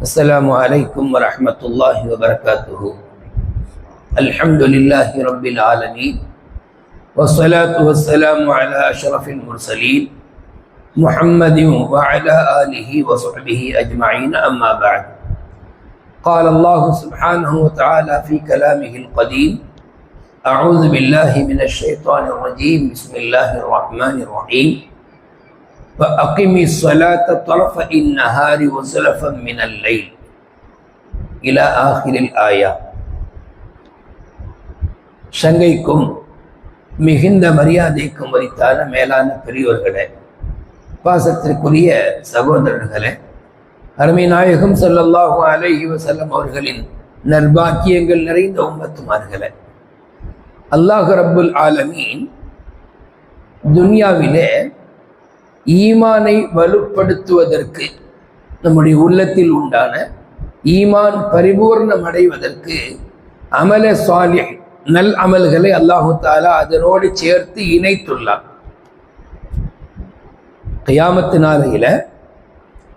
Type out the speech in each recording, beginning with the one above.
السلام عليكم ورحمة الله وبركاته. الحمد لله رب العالمين والصلاة والسلام على أشرف المرسلين محمد وعلى آله وصحبه أجمعين أما بعد. قال الله سبحانه وتعالى في كلامه القديم أعوذ بالله من الشيطان الرجيم بسم الله الرحمن الرحيم وأقم الصلاة طرف النهار وزلفا من الليل إلى آخر الآية சங்கைக்கும் மிகுந்த மரியாதைக்கும் வரித்தான மேலான பெரியோர்களே பாசத்திற்குரிய சகோதரர்களே அருமை நாயகம் ஸல்லல்லாஹு அலைஹி வஸல்லம் அவர்களின் நற்பாக்கியங்கள் நிறைந்த உம்மத்துமார்களே அல்லாஹ் ரப்புல் ஆலமீன் துன்யாவிலே ஈமானை வலுப்படுத்துவதற்கு நம்முடைய உள்ளத்தில் உண்டான ஈமான் பரிபூர்ணம் அடைவதற்கு அமல சாலிஹ் நல் அமல்களை அல்லாஹு தாலா அதனோடு சேர்த்து இணைத்துள்ளார் கயாமத்து நாளையில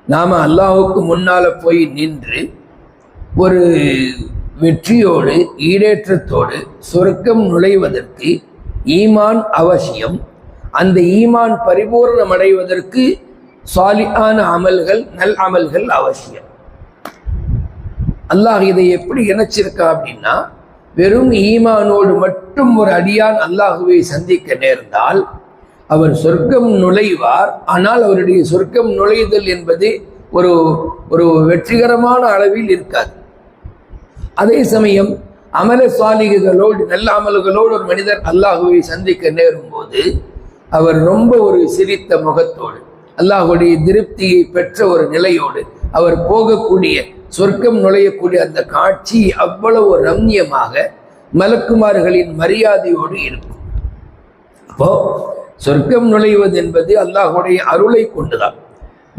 நாம அல்லாஹுக்கு முன்னால போய் நின்று ஒரு வெற்றியோடு ஈடேற்றத்தோடு சொர்க்கம் நுழைவதற்கு ஈமான் அவசியம். அந்த ஈமான் பரிபூர்ணம் அடைவதற்கு சாலியான அமல்கள் நல் அமல்கள் அவசியம். அல்லாஹ் இதை எப்படி இணைச்சிருக்கா அப்படின்னா வெறும் ஈமானோடு மட்டும் ஒரு அடியான் அல்லாஹுவை சந்திக்க நேர்ந்தால் அவர் சொர்க்கம் நுழைவார். ஆனால் அவருடைய சொர்க்கம் நுழைதல் என்பது ஒரு ஒரு வெற்றிகரமான அளவில் இருக்காது. அதே சமயம் அமல சாலிகளோடு நல்ல அமல்களோடு ஒரு மனிதர் அல்லாஹுவை சந்திக்க நேரும் போது அவர் ரொம்ப ஒரு சிரித்த முகத்தோடு அல்லாஹுடைய திருப்தியை பெற்ற ஒரு நிலையோடு அவர் போகக்கூடிய சொர்க்கம் நுழையக்கூடிய அந்த காட்சி அவ்வளவு ரம்யமாக மலக்குமார்களின் மரியாதையோடு இருக்கும். அப்போ சொர்க்கம் நுழைவது என்பது அல்லாஹுடைய அருளை கொண்டுதான்.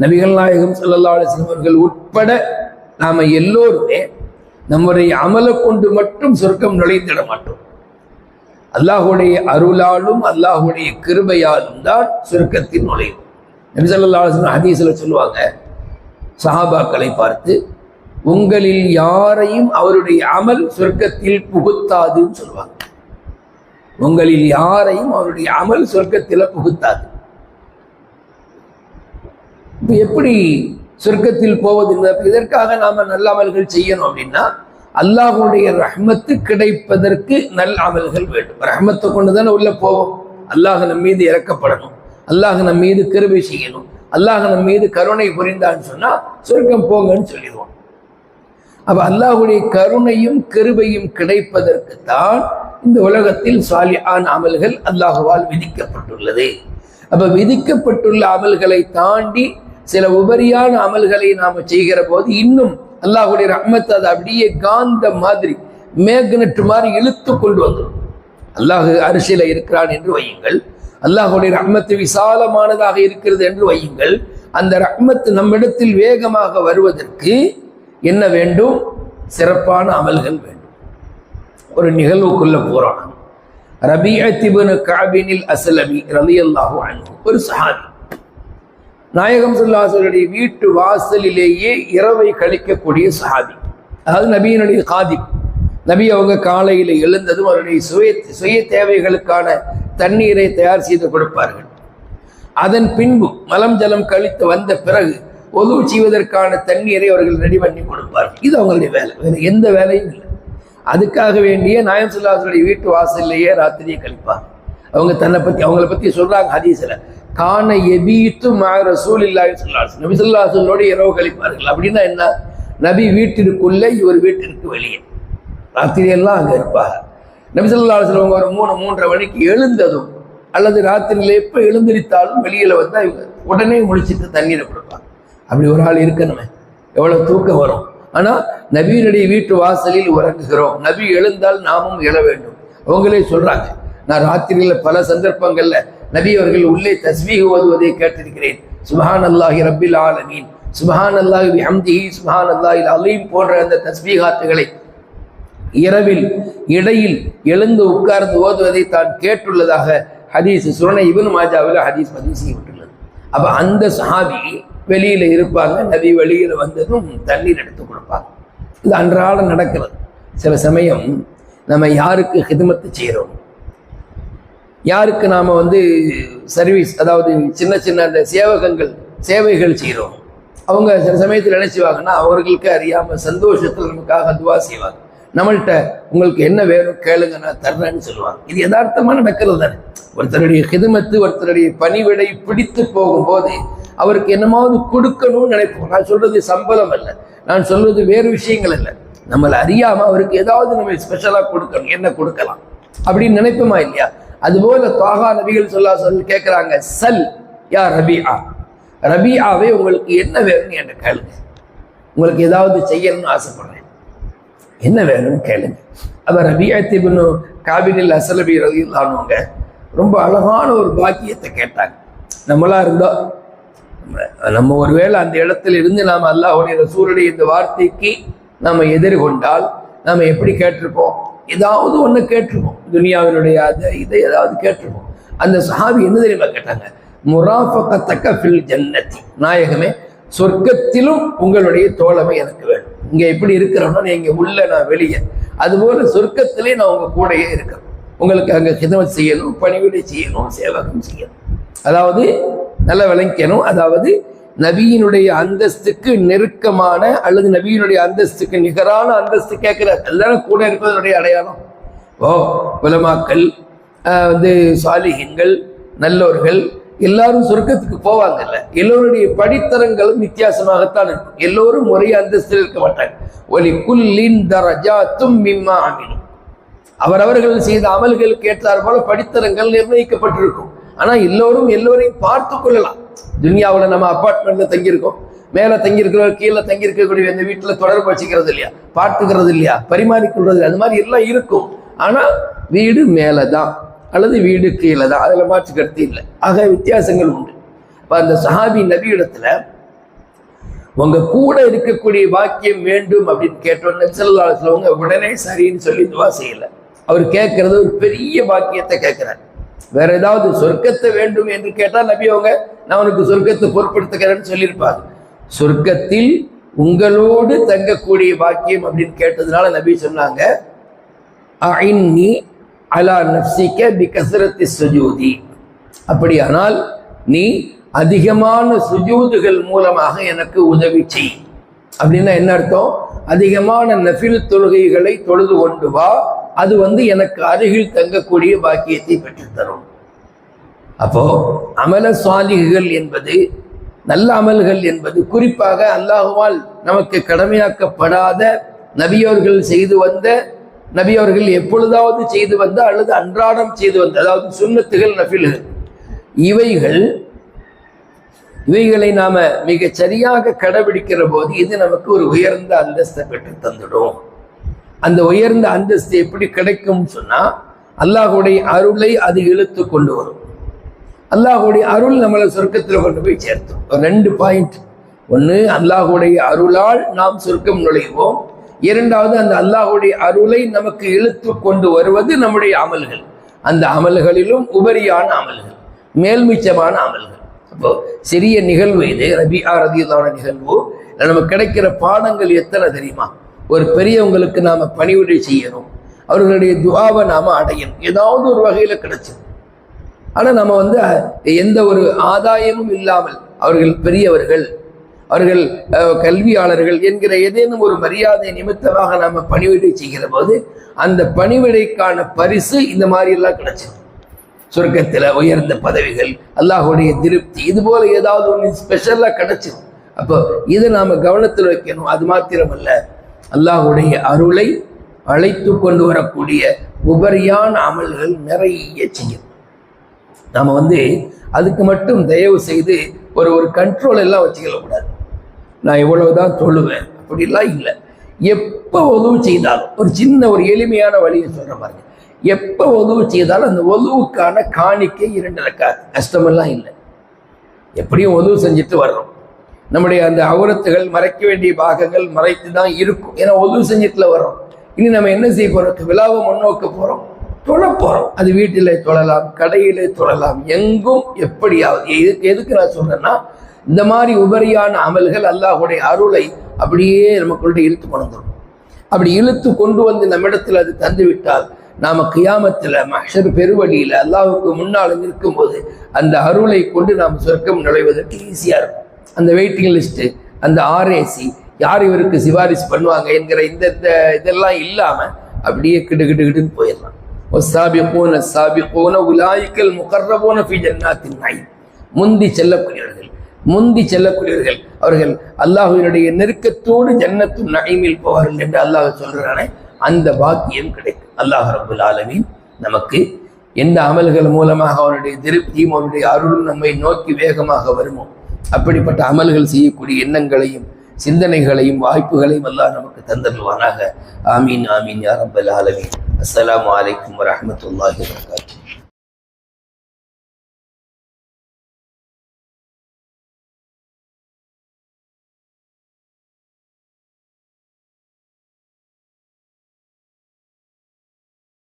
நபிகள் நாயகம் சல்லா அலிஸ்லம் உட்பட நாம எல்லோருமே நம்முடைய அமலை கொண்டு மட்டும் சொர்க்கம் நுழைந்திட மாட்டோம். அல்லாஹுடைய அருளாலும் அல்லாஹுடைய கிருபையாலும் தான் சுருக்கத்தின் நுழையும். நபிசல்லாசன் ஹதீஸில் சொல்லுவாங்க சஹாபாக்களை பார்த்து உங்களில் யாரையும் அவருடைய அமல் சொர்க்கத்தில் புகுத்தாதுன்னு சொல்லுவாங்க. உங்களில் யாரையும் அவருடைய அமல் சொர்க்கத்தில் புகுத்தாது. இப்போ எப்படி சொர்க்கத்தில் போவது இதற்காக நாம நல்ல அமல்கள் செய்யணும் அப்படின்னா அல்லாஹுடைய ரஹ்மத்து கிடைப்பதற்கு நல்ல அமல்கள் வேண்டும். ரஹ்மத்தை கொண்டு தானே உள்ள போவோம். அல்லாஹ் நம் மீது இறக்கப்படணும். அல்லாஹ் நம் மீது கருவை செய்யணும். அல்லாஹ் நம் மீது கருணை புரிந்தான்னு சொன்னா சொர்க்கம் போங்கன்னு சொல்லிடுவோம். அப்ப அல்லாஹுடைய கருணையும் கருவையும் கிடைப்பதற்கு தான் இந்த உலகத்தில் சாலியான் அமல்கள் அல்லாஹுவால் விதிக்கப்பட்டுள்ளது. அப்ப விதிக்கப்பட்டுள்ள அமல்களை தாண்டி சில உபரியான அமல்களை நாம் செய்கிற போது இன்னும் அல்லாஹுடைய ரஹ்மத் அது அப்படியே காந்த மாதிரி மேக்னெட் மாதிரி இழுத்து கொண்டு வந்துடும் அல்லாஹு அரிசியில் இருக்கிறான் என்று வையுங்கள். அல்லாஹுடைய ரஹ்மத்து விசாலமானதாக இருக்கிறது என்று வையுங்கள். அந்த ரஹ்மத் நம்மிடத்தில் வேகமாக வருவதற்கு என்ன வேண்டும்? சிறப்பான அமல்கள் வேண்டும். ஒரு நிகழ்வுக்குள்ள போறோம் ரபியத்திபுன் காபினில் அசலமி ரலி அல்லாஹு ஒரு சஹாபி. நாயகம் சொல்லாசருடைய வீட்டு வாசலிலேயே இரவை கழிக்கக்கூடிய சஹாபி. அதாவது நபியினுடைய காதி. நபி அவங்க காலையில் எழுந்ததும் அவருடைய சுய சுய தேவைகளுக்கான தண்ணீரை தயார் செய்து கொடுப்பார்கள். அதன் பின்பு மலம் ஜலம் கழித்து வந்த பிறகு ஒது செய்வதற்கான தண்ணீரை அவர்கள் ரெடி பண்ணி கொடுப்பார்கள். இது அவங்களுடைய வேலை. வேறு எந்த வேலையும் இல்லை. அதுக்காக வேண்டிய நாயம் சுல்லாசருடைய வீட்டு வாசல்லையே ராத்திரியை கழிப்பார்கள். அவங்க தன்னை பற்றி அவங்கள பற்றி சொல்கிறாங்க ஹதீஸில். காண எபீத்து மா ரசூல் இல்லாஹி சொல்லாஸ் நபி சொல்லாசனோடு இரவு கழிப்பார்கள். அப்படின்னா என்ன? நபி வீட்டிற்குள்ளே இவர் வீட்டிற்கு வெளியே. ராத்திரியெல்லாம் அங்கே இருப்பாங்க நபி சொல்லாசன் அவங்க ஒரு மூணு மூன்றரை மணிக்கு எழுந்ததும் அல்லது ராத்திரியில் எப்போ எழுந்திரித்தாலும் வெளியில் வந்தால் இவங்க உடனே முழிச்சிட்டு தண்ணீரை கொடுப்பாங்க. அப்படி ஒரு ஆள் இருக்கணுமே. எவ்வளோ தூக்கம் வரும். ஆனால் நபியினுடைய வீட்டு வாசலில் உறங்குகிறோம். நபி எழுந்தால் நாமும் எழ வேண்டும். அவங்களே சொல்கிறாங்க நான் ராத்திரியில் பல சந்தர்ப்பங்கள்ல நபி அவர்கள் உள்ளே தஸ்மீக ஓதுவதை கேட்டிருக்கிறேன். சுபஹான் அல்லாஹி ரபில் ஆலமீன். சுபஹான் அல்லாஹி ஹம்திஹி சுபஹான் அல்லாஹி அலீம் போன்ற அந்த தஸ்மீகாத்துகளை இரவில் இடையில் எழுந்து உட்கார்ந்து ஓதுவதை தான் கேட்டுள்ளதாக ஹதீஸ் சுரண இவன் மாஜாவில் ஹதீஸ் பதிவு செய்யப்பட்டுள்ளது. அப்போ அந்த சஹாபி வெளியில் இருப்பாங்க நபி வெளியில் வந்ததும் தண்ணீர் எடுத்து கொடுப்பாங்க. இது அன்றாடம் நடக்கிறது. சில சமயம் நம்ம யாருக்கு ஹிதமத்து செய்கிறோம் யாருக்கு நாம் வந்து சர்வீஸ் அதாவது சின்ன சின்ன அந்த சேவகங்கள் சேவைகள் செய்கிறோம் அவங்க சில சமயத்தில் நினைச்சுவாங்கன்னா அவர்களுக்கு அறியாமல் சந்தோஷத்தில் நமக்காக துவா செய்வாங்க. நம்மள்கிட்ட உங்களுக்கு என்ன வேணும் கேளுங்க நான் தர்றேன்னு சொல்லுவாங்க. இது யதார்த்தமாக நடக்கிறது தானே. ஒருத்தருடைய ஹிதமத்து ஒருத்தருடைய பணிவிடை பிடித்து போகும்போது அவருக்கு என்னமாவது கொடுக்கணும்னு நினைப்போம். நான் சொல்றது சம்பளம் அல்ல. நான் சொல்வது வேறு விஷயங்கள் அல்ல. நம்மளை அறியாமல் அவருக்கு ஏதாவது நம்ம ஸ்பெஷலாக கொடுக்கணும். என்ன கொடுக்கலாம்? அப்படின்னு நினைப்போமா இல்லையா? அதுபோல தாகா நபிகள் சொல்லா சொல்லி கேட்குறாங்க சல் யா ரபிஆ. ரபிஆவே உங்களுக்கு என்ன வேணும்னு என்ன கேளுங்க. உங்களுக்கு ஏதாவது செய்யணும்னு ஆசைப்படுறேன். என்ன வேணும்னு கேளுங்க. அப்ப ரபியா திபுனு காபினில் அசலபி ரதியில்லானவங்க ரொம்ப அழகான ஒரு பாக்கியத்தை கேட்டாங்க. நம்மளா இருந்தோம் நம்ம- ஒருவேளை அந்த இடத்துல இருந்து நாம் அல்லாஹ்வுடைய ரசூலுடைய இந்த வார்த்தைக்கு நாம் எதிர்கொண்டால் நாம் எப்படி கேட்டிருப்போம்? ஏதாவது ஒன்று கேட்டிருக்கோம் துனியாவினுடைய அதை இதை ஏதாவது கேட்டிருக்கோம் அந்த சஹாபி என்ன தெரியுமா கேட்டாங்க? முராஃபகத்தக்க ஃபில் ஜன்னதி நாயகமே சொர்க்கத்திலும் உங்களுடைய தோழமை எனக்கு வேணும் இங்கே எப்படி இருக்கிறோம்னா நீங்கள் உள்ள நான் வெளியே. அதுபோல சொர்க்கத்திலே நான் உங்கள் கூடயே இருக்கிறேன் உங்களுக்கு அங்கே ஹிதமத் செய்யணும் பணிவிடை செய்யணும் சேவகம் செய்யணும். அதாவது நல்லா விளங்கிக்கணும். அதாவது நபியினுடைய அந்தஸ்துக்கு நெருக்கமான அல்லது நபியினுடைய அந்தஸ்துக்கு நிகரான அந்தஸ்து கேட்கிறார். எல்லாரும் கூட இருப்பதனுடைய அடையாளம். ஓ உலமாக்கள் வந்து சாலிகங்கள் நல்லோர்கள் எல்லாரும் சொர்க்கத்துக்கு போவாங்கல்ல. எல்லோருடைய படித்தரங்களும் வித்தியாசமாகத்தான் இருக்கும். எல்லோரும் ஒரே அந்தஸ்தில் இருக்க மாட்டாங்க. ஒலி குல்லின் தரஜாத்தும் மிம்மா அமினும் அவரவர்கள் செய்த அமல்களுக்கு ஏற்றார் போல படித்தரங்கள் நிர்ணயிக்கப்பட்டிருக்கும். ஆனா எல்லோரும் எல்லோரையும் பார்த்து கொள்ளலாம். துனியாவுல நம்ம அப்பார்ட்மெண்ட்ல தங்கியிருக்கோம். மேல தங்கியிருக்கிறோம் கீழே தங்கியிருக்கக்கூடிய அந்த வீட்டுல தொடர்பு வச்சுக்கிறது இல்லையா? பார்த்துக்கிறது இல்லையா? பரிமாறிக்கொள்றது அந்த மாதிரி எல்லாம் இருக்கும். ஆனா வீடு மேலதான். அல்லது வீடு கீழே தான் அதுல மாற்று கருத்து இல்லை. ஆக வித்தியாசங்கள் உண்டு. இப்போ அந்த சஹாபி நபி இடத்துல உங்க கூட இருக்கக்கூடிய வாக்கியம் வேண்டும் அப்படின்னு கேட்டோன்னு செல்லாசவங்க உடனே சரின்னு சொல்லி துவா செய்யல. அவர் கேட்கறது ஒரு பெரிய வாக்கியத்தை கேட்கிறார். வேற ஏதாவது சொர்க்கத்தை வேண்டும் என்று கேட்டால் நபி அவங்க நான் உனக்கு சொர்க்கத்தை பொருட்படுத்துகிறேன்னு சொல்லியிருப்பாங்க சொர்க்கத்தில் உங்களோடு தங்கக்கூடிய பாக்கியம் அப்படின்னு கேட்டதுனால நபி சொன்னாங்க அஇன்னி அலா நப்சிக்க பி கசரத்தி சுஜூதி. அப்படியானால் நீ அதிகமான சுஜூதுகள் மூலமாக எனக்கு உதவி செய். அப்படின்னா என்ன அர்த்தம்? அதிகமான நஃபில் தொழுகைகளை தொழுது கொண்டு வா அது வந்து எனக்கு அருகில் தங்கக்கூடிய பாக்கியத்தை பெற்றுத்தரும். அப்போ அமல சுவாலிகள் என்பது நல்ல அமல்கள் என்பது குறிப்பாக அல்லாஹுவால் நமக்கு கடமையாக்கப்படாத நபியோர்கள் செய்து வந்த நபியோர்கள் எப்பொழுதாவது செய்து வந்த அல்லது அன்றாடம் செய்து வந்த அதாவது சுண்ணத்துகள் நபில்கள் இவைகள் இவைகளை நாம மிக சரியாக கடைபிடிக்கிற போது இது நமக்கு ஒரு உயர்ந்த அந்தஸ்தை பெற்று தந்துடும் அந்த உயர்ந்த அந்தஸ்து எப்படி கிடைக்கும்னு சொன்னா அல்லாஹுடைய அருளை அது இழுத்து கொண்டு வரும். அல்லாஹுடைய அருள் நம்மளை சொர்க்கத்தில் கொண்டு போய் சேர்த்தோம். ரெண்டு பாயிண்ட். ஒன்று அல்லாஹுடைய அருளால் நாம் சொர்க்கம் நுழைவோம். இரண்டாவது அந்த அல்லாஹுடைய அருளை நமக்கு இழுத்து கொண்டு வருவது நம்முடைய அமல்கள். அந்த அமல்களிலும் உபரியான அமல்கள் மேல்மிச்சமான அமல்கள். அப்போ சிறிய நிகழ்வு இது. ரபி ஆரதியதான நிகழ்வு. நமக்கு கிடைக்கிற பாடங்கள் எத்தனை தெரியுமா? ஒரு பெரியவங்களுக்கு நாம் பணிவிடை செய்யணும். அவர்களுடைய துவாவை நாம அடையணும். ஏதாவது ஒரு வகையில் கிடைச்சது. ஆனா நம்ம வந்து எந்த ஒரு ஆதாயமும் இல்லாமல் அவர்கள் பெரியவர்கள் அவர்கள் கல்வியாளர்கள் என்கிற ஏதேனும் ஒரு மரியாதை நிமித்தமாக நாம பணிவிடை செய்கிற போது அந்த பணிவிடைக்கான பரிசு இந்த மாதிரி எல்லாம் கிடைச்சிடும் சொர்க்கத்தில் உயர்ந்த பதவிகள் அல்லாஹுடைய திருப்தி இது போல ஏதாவது ஒன்று ஸ்பெஷலாக கிடைச்சிடும் அப்போ இதை நாம் கவனத்தில் வைக்கணும். அது மாத்திரமல்ல. அல்லாஹுடைய அருளை அழைத்து கொண்டு வரக்கூடிய உபரியான அமல்கள் நிறைய செய்யும். நாம் வந்து அதுக்கு மட்டும் தயவு செய்து ஒரு ஒரு கண்ட்ரோல் எல்லாம் வச்சுக்கல நான் இவ்வளவுதான் சொல்லுவேன். அப்படிலாம் இல்லை. எப்போ உதவு செய்தாலும் ஒரு சின்ன ஒரு எளிமையான வழியை சொல்கிற பாருங்க எப்போ உதவு செய்தாலும் அந்த உதவுக்கான காணிக்கை இரண்டு ரக்காத். கஷ்டமெல்லாம் இல்லை. எப்படியும் உதவு செஞ்சுட்டு வர்றோம் நம்முடைய அந்த அவுரத்துகள் மறைக்க வேண்டிய பாகங்கள் மறைத்து தான் இருக்கும். ஏன்னா ஒவ்வொரு செஞ்சத்தில் வரோம் இனி நம்ம என்ன செய்ய போகிறோம் விழாவை முன்னோக்க போறோம். தொழ அது வீட்டில் தொழலாம் கடையில் தொழலாம் எங்கும் எப்படியாவது. எதுக்கு எதுக்கு நான் சொல்றேன்னா இந்த மாதிரி உபரியான அமல்கள் அல்லாஹுடைய அருளை அப்படியே நமக்குள்ளே இழுத்து கொண்டு அப்படி இழுத்து கொண்டு வந்து நம்மிடத்தில் அது தந்துவிட்டால் நாம் கியாமத்தில் மஷர் பெருவழியில் அல்லாஹுக்கு முன்னால் நிற்கும்போது அந்த அருளை கொண்டு நாம் சொர்க்கம் நுழைவதற்கு ஈஸியாக இருக்கும். அந்த வெயிட்டிங் லிஸ்ட்டு அந்த ஆர்ஏசி யார் இவருக்கு சிபாரிசு பண்ணுவாங்க என்கிற இந்த இந்த இதெல்லாம் இல்லாமல் அப்படியே கிடு கிடு கிடுன்னு போயிடலாம். ஒசாபிகூன சாபிகூன உலாய்க்கல் முகர்ரபோன ஃபி ஜன்னாத்தின் நாய் முந்தி செல்லக்கூடியவர்கள் முந்தி செல்லக்கூடியவர்கள் அவர்கள் அல்லாஹுவினுடைய நெருக்கத்தோடு ஜன்னத்து நகைமில் போவார்கள் என்று அல்லாஹ் சொல்றானே அந்த பாக்கியம் கிடைக்கும். அல்லாஹ் ரபுல் ஆலமின் நமக்கு எந்த அமல்கள் மூலமாக அவனுடைய திருப்தியும் அவனுடைய அருளும் நம்மை நோக்கி வேகமாக வருமோ? அப்படிப்பட்ட அமல்கள் செய்யக்கூடிய எண்ணங்களையும் சிந்தனைகளையும் வாய்ப்புகளையும் எல்லாம் நமக்கு தந்தருவானாக ஆமீன் ஆமீன் யா ரப்பல் ஆலமீன். அஸ்லாம் வலைக்கம் வரஹ்மத்துல்லாஹி வபரகாத்துஹு.